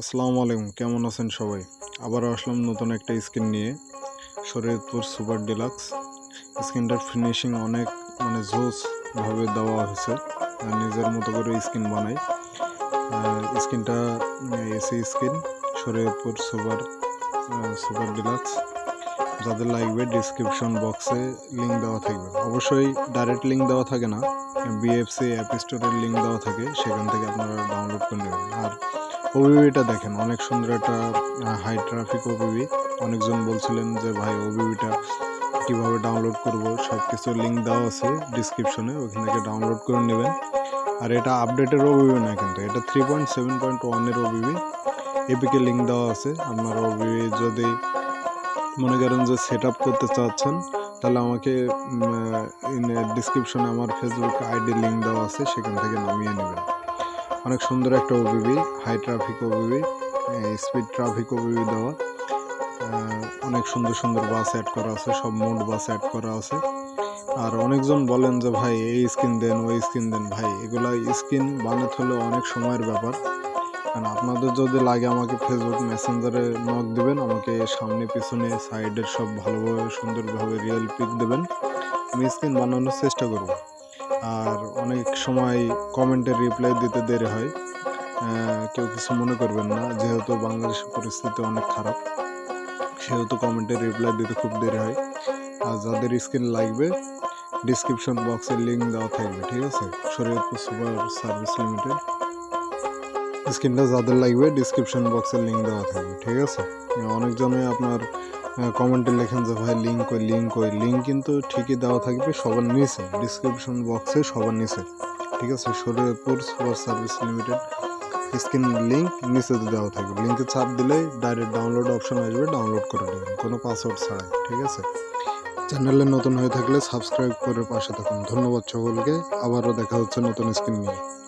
আসসালামু আলাইকুম, কেমন আছেন সবাই? আবারও আসলাম নতুন একটা স্কিন নিয়ে। Shariatpur super deluxe. স্কিনটার ফিনিশিং অনেক মানে জোসভাবে দেওয়া হয়েছে। নিজের মতো করে স্কিন বানাই। স্কিনটা AC skin, Shariatpur super super deluxe. যাদের লাগবে ডিসক্রিপশন বক্সে লিঙ্ক দেওয়া থাকবে। অবশ্যই ডাইরেক্ট লিঙ্ক দেওয়া থাকে না। বিএফসি অ্যাপ স্টোরের লিঙ্ক দেওয়া থাকে। সেখান থেকে আপনারা ডাউনলোড করে নেবেন। আর ওবিবিটা দেখেন, অনেক সুন্দর একটা হাই ট্রাফিক ওবিবি অনেকজন বলছিলেন যে, ভাই ওবিবিটা কীভাবে ডাউনলোড করব? সব কিছু লিঙ্ক দেওয়া আছে ডিসক্রিপশনে ওখান থেকে ডাউনলোড করে নেবেন। আর এটা আপডেটের ওবিবি না কিন্তু, এটা থ্রি পয়েন্ট সেভেন পয়েন্ট ওয়ানের ওবিবি এপিকে লিঙ্ক দেওয়া আছে, আপনার ওবিবি যদি মনে করেন যে সেট আপ করতে চাচ্ছেন, তাহলে আমাকে ডিসক্রিপশনে আমার ফেসবুক আইডি লিঙ্ক দেওয়া আছে, সেখান থেকে নামিয়ে নেবেন। অনেক সুন্দর একটা OBB high traffic OBB speed traffic OBB দেওয়া। অনেক সুন্দর সুন্দর বাস অ্যাড করা আছে, সব মোড বাস অ্যাড করা আছে। আর অনেকজন বলেন যে, ভাই, এই স্কিন দেন, ওই স্কিন দেন। ভাই, এগুলা স্কিন বানাতে হলে অনেক সময়ের ব্যাপার। কারণ আপনাদের যদি লাগে আমাকে ফেসবুক মেসেঞ্জারে নক দিবেন, আমাকে সামনে, পিছনে সাইডের সব ভালোভাবে, সুন্দরভাবে রিয়েল পিক দেবেন। আমি স্ক্রিন বানানোর চেষ্টা করব। আর অনেক সময় কমেন্টে রিপ্লাই দিতে দেরি হয়। কেউ কিছু মনে করবেন না, যেহেতু বাংলাদেশের পরিস্থিতি অনেক খারাপ, সেহেতু কমেন্টে রিপ্লাই দিতে খুব দেরি হয়। আর যাদের স্ক্রিন লাগবে ডিসক্রিপশন বক্সে লিঙ্ক দেওয়া থাকবে, ঠিক আছে? Shariatpur super service limited. স্ক্রিনটা যাদের লাগবে ডিসক্রিপশন বক্সে লিঙ্ক দেওয়া থাকবে, ঠিক আছে? অনেকজনে আপনার কমেন্টে লেখেন যে, ভাই লিঙ্ক কই লিঙ্ক কই? লিঙ্ক কিন্তু ঠিকই দেওয়া থাকবে, সবার নিচে। ডিসক্রিপশন বক্সে সবার নিচে। ঠিক আছে? Shariatpur super service limited screen link নিচে দেওয়া থাকবে। লিঙ্কে চাপ দিলেই ডাইরেক্ট ডাউনলোড অপশন আসবে ডাউনলোড করে নেবেন। কোনো পাসওয়ার্ড ছাড়াই। ঠিক আছে? চ্যানেলে নতুন হয়ে থাকলে সাবস্ক্রাইব করে পাশে থাকুন। ধন্যবাদ সকলকে। আবারও দেখা হচ্ছে নতুন স্ক্রিন নিয়ে।